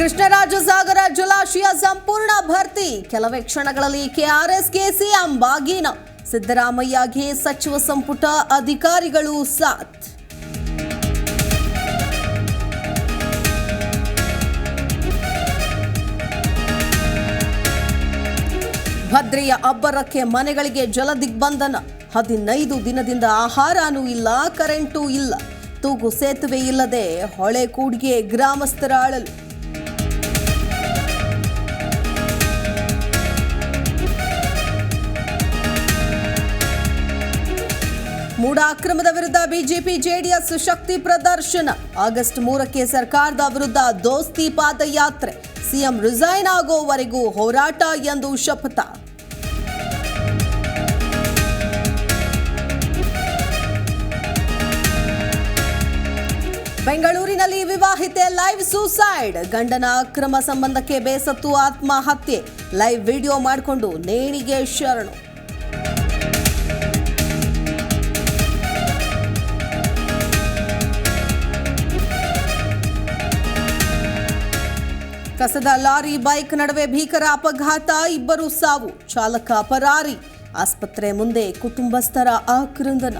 ಕೃಷ್ಣರಾಜಸಾಗರ ಜಲಾಶಯ ಸಂಪೂರ್ಣ ಭರ್ತಿ. ಕೆಲವೇ ಕ್ಷಣಗಳಲ್ಲಿ ಕೆಆರ್ಎಸ್ಗೆ ಸಿಎಂ ಬಾಗೀನ ಸಿದ್ದರಾಮಯ್ಯಗೆ ಸಚಿವ ಸಂಪುಟ ಅಧಿಕಾರಿಗಳು ಸಾಥ್. ಭದ್ರೆಯ ಅಬ್ಬರಕ್ಕೆ ಮನೆಗಳಿಗೆ ಜಲ ದಿಗ್ಬಂಧನ ಹದಿನೈದು ದಿನದಿಂದ ಆಹಾರನೂ ಇಲ್ಲ, ಕರೆಂಟೂ ಇಲ್ಲ. ತೂಗು ಸೇತುವೆ ಇಲ್ಲದೆ ಹೊಳೆ ಕೂಡಿಗೆ ಗ್ರಾಮಸ್ಥರ ಅಳಲು. ಮೂಡ ಅಕ್ರಮದ ವಿರುದ್ಧ ಬಿಜೆಪಿ ಜೆಡಿಎಸ್ ಶಕ್ತಿ ಪ್ರದರ್ಶನ. ಆಗಸ್ಟ್ ಮೂರಕ್ಕೆ ಸರ್ಕಾರದ ವಿರುದ್ಧ ದೋಸ್ತಿ ಪಾದಯಾತ್ರೆ. ಸಿಎಂ ರಿಸೈನ್ ಆಗೋವರೆಗೂ ಹೋರಾಟ ಎಂದು ಶಪಥ. ಬೆಂಗಳೂರಿನಲ್ಲಿ ವಿವಾಹಿತೆ ಲೈವ್ ಸೂಸೈಡ್. ಗಂಡನ ಅಕ್ರಮ ಸಂಬಂಧಕ್ಕೆ ಬೇಸತ್ತು ಆತ್ಮಹತ್ಯೆ. ಲೈವ್ ವಿಡಿಯೋ ಮಾಡಿಕೊಂಡು ನೇಣಿಗೆ ಶರಣು. ಕಸದ ಲಾರಿ ಬೈಕ್ ನಡುವೆ ಭೀಕರ ಅಪಘಾತ ಇಬ್ಬರು ಸಾವು. ಚಾಲಕ ಪರಾರಿ. ಆಸ್ಪತ್ರೆ ಮುಂದೆ ಕುಟುಂಬಸ್ಥರ ಆಕ್ರಂದನ.